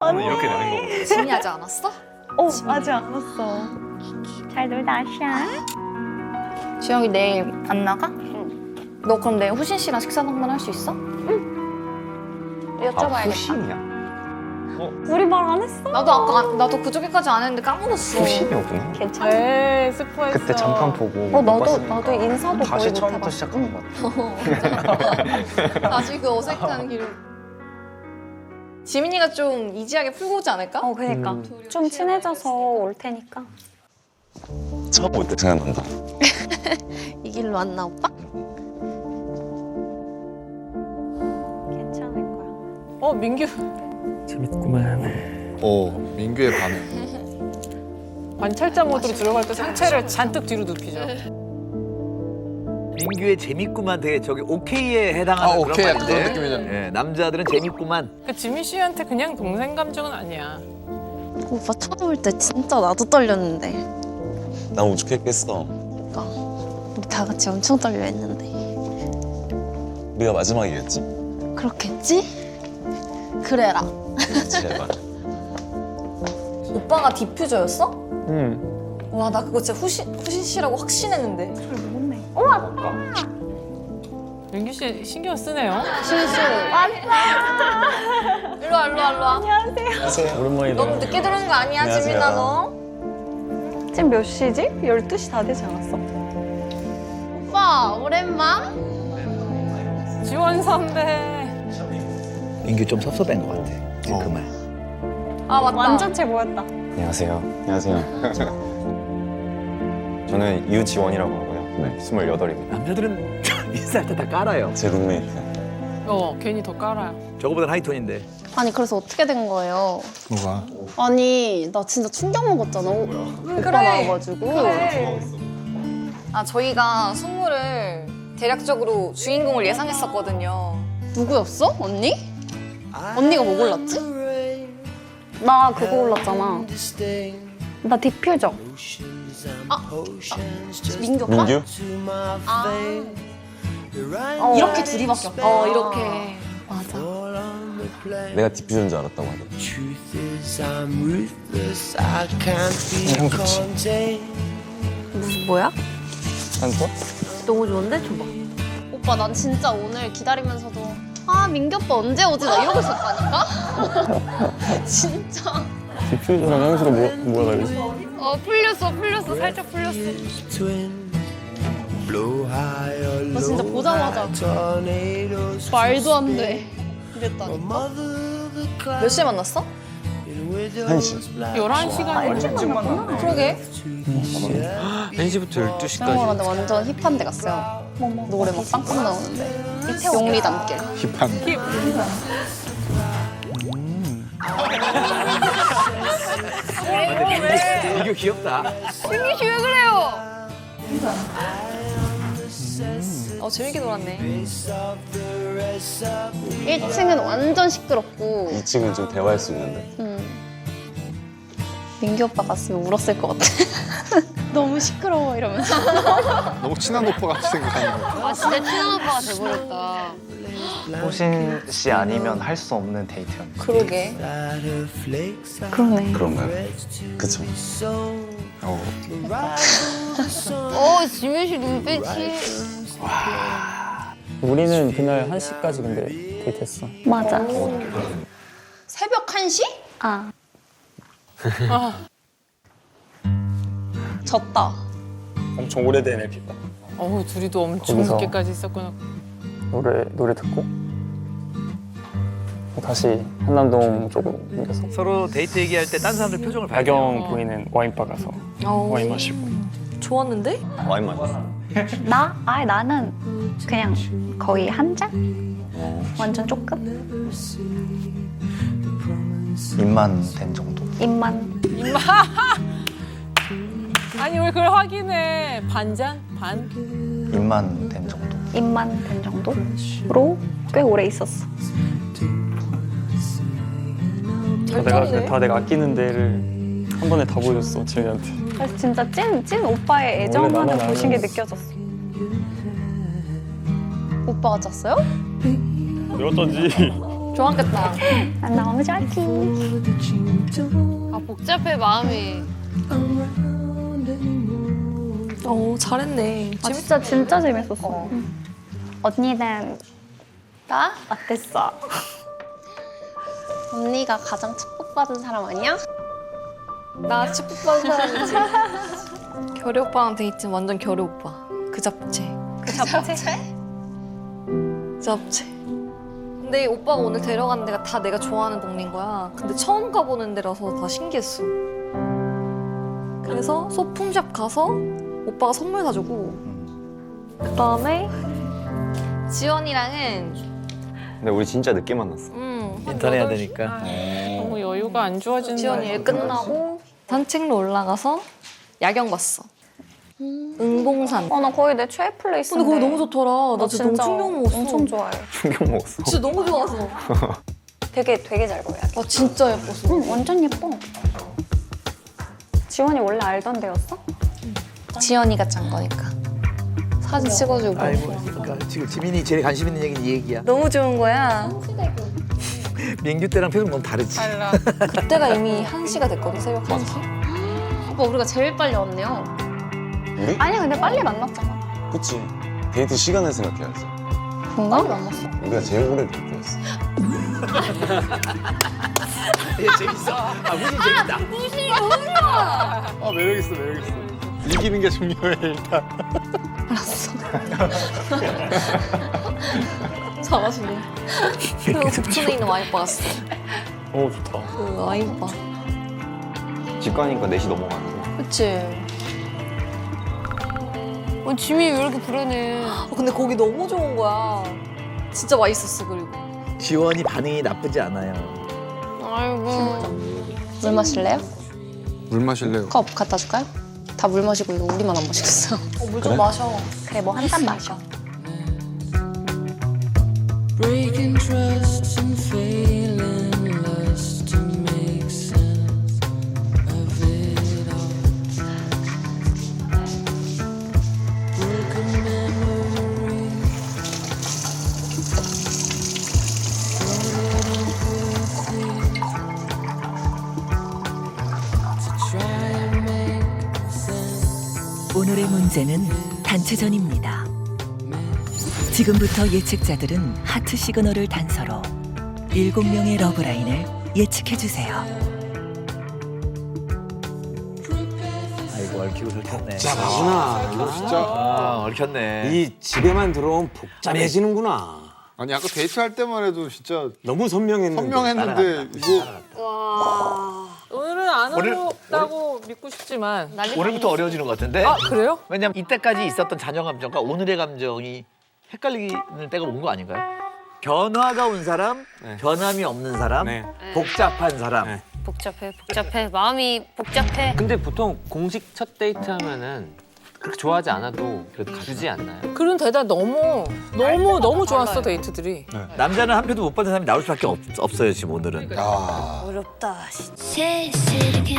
저는 이렇게 되는 거고. 지민이 하지 않았어? 어, 아직 안 왔어. 잘 놀다 아시아. 주영이 내일 안 나가? 응. 너 그럼 내일 후신 씨랑 식사 당번 할수 있어? 아, 여쭤봐야겠다. 후신이야? 우리 말 안 했어? 나도 아까 안- 나도 그저께까지 안 했는데 까먹었어. 후신이었구나. 괜찮아. 에이 스포했어. 그때 잠깐 보고. 어, 못 나도 봤으니까. 나도 인사도 다시 거의 못 처음부터 해봤어. 시작하는 것 같아. 아직 그 어색한 길. 지민이가 좀 이지하게 풀고 오지 않을까? 어, 그니까 음. 좀 친해져서 올 테니까. 처음 올때 생각난다. 이 길로 왔나 오빠? 괜찮을 거야. 어 민규 재밌구만. 어, 민규의 반응. 관찰자 모드로 들어갈 때 상체를 잔뜩 뒤로 눕히죠. 민규의 재밌구만 되게 저기 오케이에 해당하는 아, 그런 오케이. 말인데. 그런 느낌이잖아. 예, 남자들은 재밌구만. 그 지민 씨한테 그냥 동생 감정은 아니야. 오빠 처음 올 때 진짜 나도 떨렸는데 난 오죽했겠어. 우리 다 같이 엄청 떨려 했는데 우리가 마지막이겠지? 그렇겠지? 그래라 제발. 오빠가 디퓨저였어? 응. 와 나 그거 진짜 후신 후신 씨라고 확신했는데. 민규 씨 신경 쓰네요. 실수. 왔어. 일로 와 일로 와 일로 와. 안녕하세요. 오랜만이다. 너무 늦게 들어온 거 아니야 안녕하세요. 지민아 너? 지금 몇 시지? 12시 다 되지 않았어? 오빠 오랜만? 지원 선배. 민규 좀 섭섭한 것 같아. 어. 그 말. 아 맞다. 완전체 모였다. 안녕하세요. 안녕하세요. 저는 유지원이라고 하고요. 네, 28입니다. 남자들은 인사할 때 다 깔아요. 제 룸메이트. 어 괜히 더 깔아요. 저거보다 하이톤인데. 아니 그래서 어떻게 된 거예요? 뭐가? 아니 나 진짜 충격 먹었잖아 오- 오빠 나와가지고 아 저희가 선물을 대략적으로 주인공을 예상했었거든요. 누구였어? 언니? 언니가 뭐 골랐지? 나 그거 올랐잖아. 나 디퓨저. 민규 오빠? 민규? 어. 이렇게 둘이밖에 없다 어 이렇게. 맞아 내가 디퓨저인 줄 알았다고 하더라. 형 좋지. 무슨 뭐야? 한번? 너무 좋은데? 줘봐 오빠 난 진짜 오늘 기다리면서도 아 민규 오빠 언제 오지? 나 이러고 있었다니까? 진짜 디퓨저랑 향수가 뭐, 뭐가 다르지? 어 풀렸어 풀렸어 살짝 풀렸어 나 진짜 보자마자 말도 안 돼. 이랬다니까 몇 시에 만났어? 한시. 11시간 그러게. 1시부터 12시까지. 수영하는데 완전 힙한 데 갔어요. 노래 막 빵빵 나오는데. 용리 담길. 힙한. 민규 귀엽다. 어 재밌게 놀았네. 1층은 완전 시끄럽고 2층은 좀 대화할 수 있는데. 음. 민규 오빠 갔으면 울었을 것 같아 너무 시끄러워 이러면서 너무 친한 오빠 같이 생각하는 거. 아 진짜 친한 오빠가 돼버렸다 호신 씨 아니면 할 수 없는 데이트였네. 그러게. 그러네. 그런가요? 그쵸. 어. 어 지민 씨 눈빛이 우리는 그날 1시까지 근데 데이트했어. 맞아. 새벽 1시? 아. 졌다 엄청 오래된 LP가. 어우 둘이도 엄청 거기서. 늦게까지 있었구나. 노래 노래 듣고 다시 한남동 쪽으로 옮겨서 서로 데이트 얘기할 때 딴 사람들 표정을 봐요. 야경 보이는 와인바 가서 와인 마시고. 좋았는데? 와인 마셨어. 나? 아 나는 그냥 거의 한 잔? 완전 조금? 입만 된 정도. 입만. 아니 왜 그걸 확인해? 반잔? 반? 입만 된 정도. 입만 된 정도로 꽤 오래 있었어. 다 내가 다 내가 아끼는 데를 한 번에 다 보여줬어 지민이한테. 그래서 진짜 찐, 찐 오빠의 애정만을 나만 보신 게 느껴졌어. 오빠가 짰어요? 내가 쩐지. 좋았겠다. 난 너무 좋았지. 아 복잡해 마음이. 어 잘했네. 아, 진짜 진짜 재밌었어. 언니는 나? 어땠어? 언니가 가장 축복받은 사람 아니야? 나 축복받은 사람이지. 결이 오빠랑 데이트 완전 결이 오빠. 그 잡채. 그 잡채? 잡채. 근데 오빠가 오늘 데려간 데가 다 내가 좋아하는 동네인 거야. 근데 처음 가보는 데라서 다 신기했어. 그래서 소품샵 가서 오빠가 선물 사주고 그다음에 지원이랑은 근데 우리 진짜 늦게 만났어. 음, 인턴 해야 되니까. 너무 여유가 안 좋아진다. 지원이 일 끝나고 산책로 올라가서 야경 봤어. 응봉산. 어, 나 거의 내 최애 플레이스. 근데 거기 너무 좋더라. 나 진짜 너무 충격 먹었어. 엄청 좋아해. 충격 먹었어. 진짜 너무 좋아서. 되게 되게 잘 보여. 와 진짜 예뻤어. 응, 완전 예뻐. 지원이 원래 알던 데였어? 지연이가 짠 거니까. 사진 찍어주고. 아이고, 그러니까 지금 지민이 제일 관심 있는 얘기는 이 얘기야. 너무 좋은 거야. 민규 때랑 표정 너무 다르지. 달라. 그때가 이미 1시가 됐거든, 새벽 1시. 오빠 우리가 제일 빨리 왔네요. 우리? 아니 근데 빨리 만났잖아. 그치. 데이트 시간을 생각해야지. 뭔가? 만났어. 우리가 제일 오래 데이트했어. 얘 재밌어. 아, 무슨 재밌다. 아 매력 있어 매력 있어. 이기는 게 중요해 일단. 잘하시네. 그리고 북촌에 있는 와인바 갔어. 오 좋다. 그 와인바. 집 가니까 4시 넘어가는 거. 그치? 어, 짐이 왜 이렇게 불안해? 아, 근데 거기 너무 좋은 거야. 진짜 맛있었어, 그리고. 지원이 반응이 나쁘지 않아요. 아이고. 물 마실래요? 물 마실래요? 컵 갖다 줄까요? 다 물 마시고 이거 우리만 안 마시겠어. 어, 물좀 그래? 마셔. 그래 뭐 한 잔 마셔. 오늘의 문제는 단체전입니다. 지금부터 예측자들은 하트 시그널을 단서로 7명의 러브라인을 예측해 주세요. 아이고, 얽히고 설켰네. 복잡하구나. 진짜. 아, 얽혔네. 이 집에만 들어오면 복잡해지는구나. 아니 아까 데이트할 때만 해도 진짜 너무 선명했는데. 선명했는데 이거 오늘은 안 오늘- 어렵다고 믿고 싶지만. 오늘부터 어려워지는 것 같은데? 아 그래요? 왜냐면 이때까지 있었던 자녀 감정과 오늘의 감정이 헷갈리는 때가 온 거 아닌가요? 변화가 온 사람, 변함이 없는 사람, 복잡한 사람. 복잡해, 복잡해. 마음이 복잡해. 근데 보통 공식 첫 데이트 하면은 그렇게 좋아하지 않아도 그래도 가주지 않나요? 그런 대답 너무 너무 너무 좋았어 데이트들이. 남자는 한 표도 못 받은 사람이 나올 수밖에 없, 없어요 지금 오늘은. 어렵다. Say it